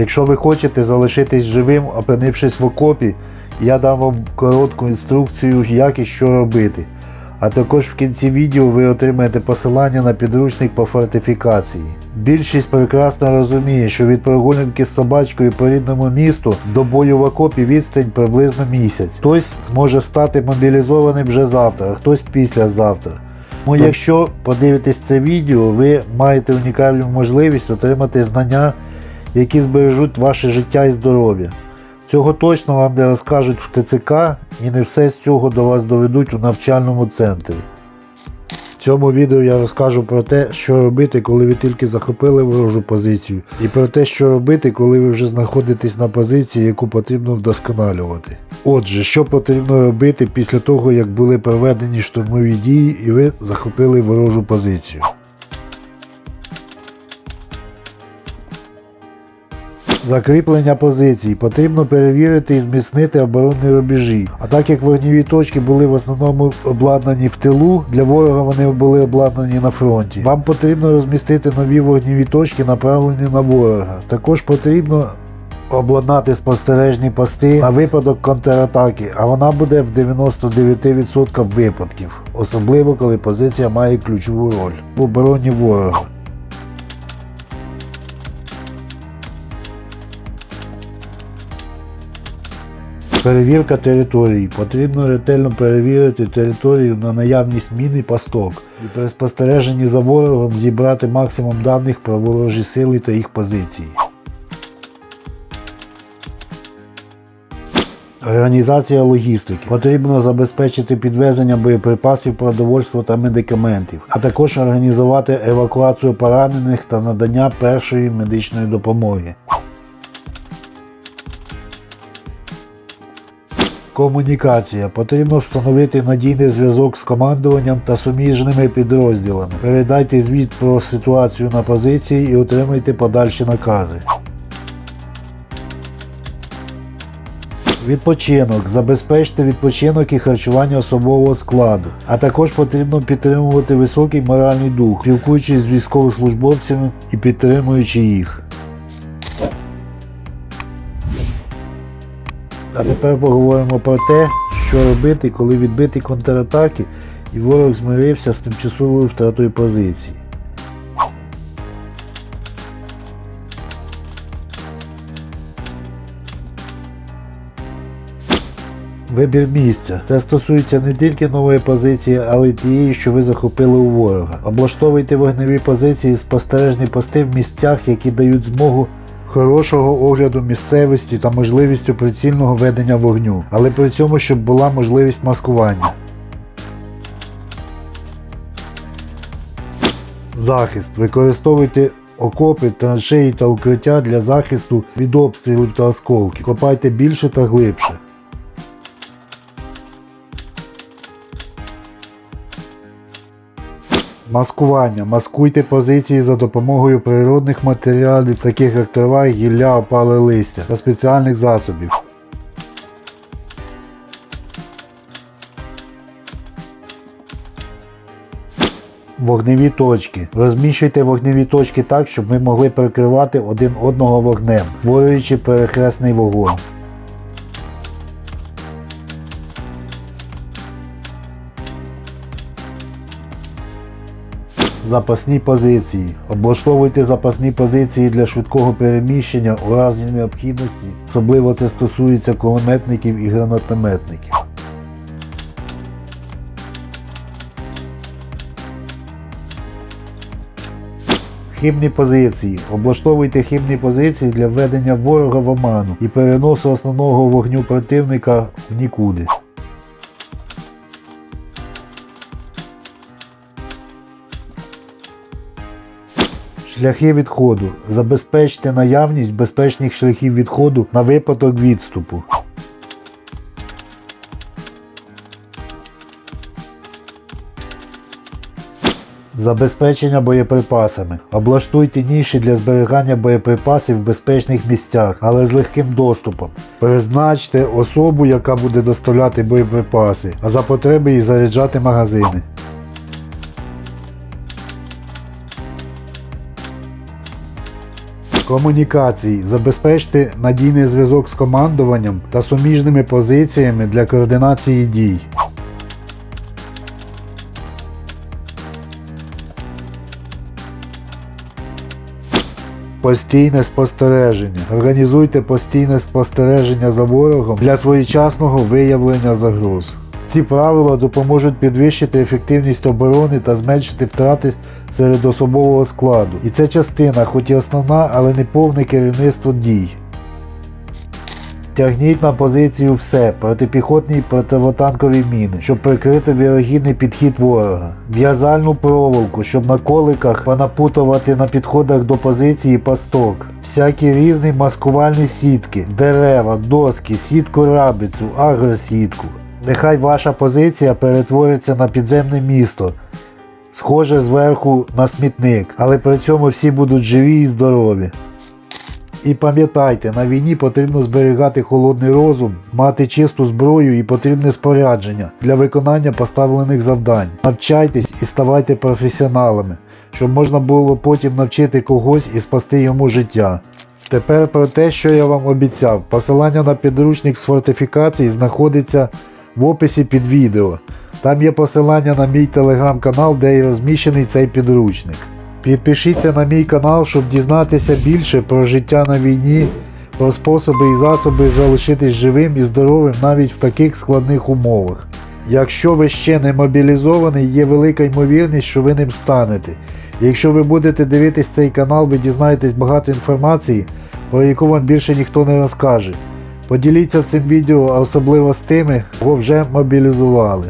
Якщо ви хочете залишитись живим, опинившись в окопі, я дам вам коротку інструкцію, як і що робити. А також в кінці відео ви отримаєте посилання на підручник по фортифікації. Більшість прекрасно розуміє, що від прогулянки з собачкою по рідному місту до бою в окопі відстань приблизно місяць. Хтось може стати мобілізованим вже завтра, а хтось післязавтра. Ну, якщо подивитесь це відео, ви маєте унікальну можливість отримати знання, які збережуть ваше життя і здоров'я. Цього точно вам не розкажуть в ТЦК і не все з цього до вас доведуть у навчальному центрі. В цьому відео я розкажу про те, що робити, коли ви тільки захопили ворожу позицію, і про те, що робити, коли ви вже знаходитесь на позиції, яку потрібно вдосконалювати. Отже, що потрібно робити після того, як були проведені штурмові дії і ви захопили ворожу позицію. Закріплення позицій потрібно перевірити і зміцнити оборонні рубежі. А так як вогневі точки були в основному обладнані в тилу, для ворога вони були обладнані на фронті. Вам потрібно розмістити нові вогневі точки, направлені на ворога. Також потрібно обладнати спостережні пости на випадок контратаки, а вона буде в 99% випадків, особливо коли позиція має ключову роль в обороні ворога. Перевірка території. Потрібно ретельно перевірити територію на наявність мін і пасток і при спостереженні за ворогом зібрати максимум даних про ворожі сили та їх позиції. Організація логістики. Потрібно забезпечити підвезення боєприпасів, продовольства та медикаментів, а також організувати евакуацію поранених та надання першої медичної допомоги. Комунікація. Потрібно встановити надійний зв'язок з командуванням та суміжними підрозділами. Передайте звіт про ситуацію на позиції і отримайте подальші накази. Відпочинок. Забезпечте відпочинок і харчування особового складу. А також потрібно підтримувати високий моральний дух, спілкуючись з військовослужбовцями і підтримуючи їх. А тепер поговоримо про те, що робити, коли відбити контратаки і ворог змирився з тимчасовою втратою позиції. Вибір місця. Це стосується не тільки нової позиції, але й тієї, що ви захопили у ворога. Облаштовуйте вогневі позиції і спостережні пости в місцях, які дають змогу хорошого огляду місцевості та можливістю прицільного ведення вогню, але при цьому, щоб була можливість маскування. Захист. Використовуйте окопи, траншеї та укриття для захисту від обстрілів та осколків. Копайте більше та глибше. Маскування. Маскуйте позиції за допомогою природних матеріалів, таких як трава, гілля, опале листя та спеціальних засобів. Вогневі точки. Розміщуйте вогневі точки так, щоб ми могли перекривати один одного вогнем, створюючи перехресний вогонь. Запасні позиції. Облаштовуйте запасні позиції для швидкого переміщення у разі необхідності. Особливо це стосується кулеметників і гранатометників. Хибні позиції. Облаштовуйте хибні позиції для введення ворога в оману і переносу основного вогню противника в нікуди. Шляхи відходу. Забезпечте наявність безпечних шляхів відходу на випадок відступу. Забезпечення боєприпасами. Облаштуйте ніші для зберігання боєприпасів в безпечних місцях, але з легким доступом. Призначте особу, яка буде доставляти боєприпаси, а за потреби і заряджати магазини. Комунікації. Забезпечте надійний зв'язок з командуванням та суміжними позиціями для координації дій. Постійне спостереження. Організуйте постійне спостереження за ворогом для своєчасного виявлення загроз. Ці правила допоможуть підвищити ефективність оборони та зменшити втрати серед особового складу. І це частина, хоч і основна, але не повне керівництво дій. Тягніть на позицію все, протипіхотні і противотанкові міни, щоб прикрити вірогідний підхід ворога. В'язальну проволоку, щоб на коликах понапутувати на підходах до позиції пасток. Всякі різні маскувальні сітки, дерева, доски, сітку рабицю, агросітку. Нехай ваша позиція перетвориться на підземне місто, схоже зверху на смітник, але при цьому всі будуть живі і здорові. І пам'ятайте, на війні потрібно зберігати холодний розум, мати чисту зброю і потрібне спорядження для виконання поставлених завдань. Навчайтесь і ставайте професіоналами, щоб можна було потім навчити когось і спасти йому життя. Тепер про те, що я вам обіцяв. Посилання на підручник з фортифікацій знаходиться в описі під відео. Там є посилання на мій телеграм-канал, де і розміщений цей підручник. Підпишіться на мій канал, щоб дізнатися більше про життя на війні, про способи і засоби залишитись живим і здоровим навіть в таких складних умовах. Якщо ви ще не мобілізований, є велика ймовірність, що ви ним станете. Якщо ви будете дивитись цей канал, ви дізнаєтесь багато інформації, про яку вам більше ніхто не розкаже. Поділіться цим відео, особливо з тими, кого вже мобілізували.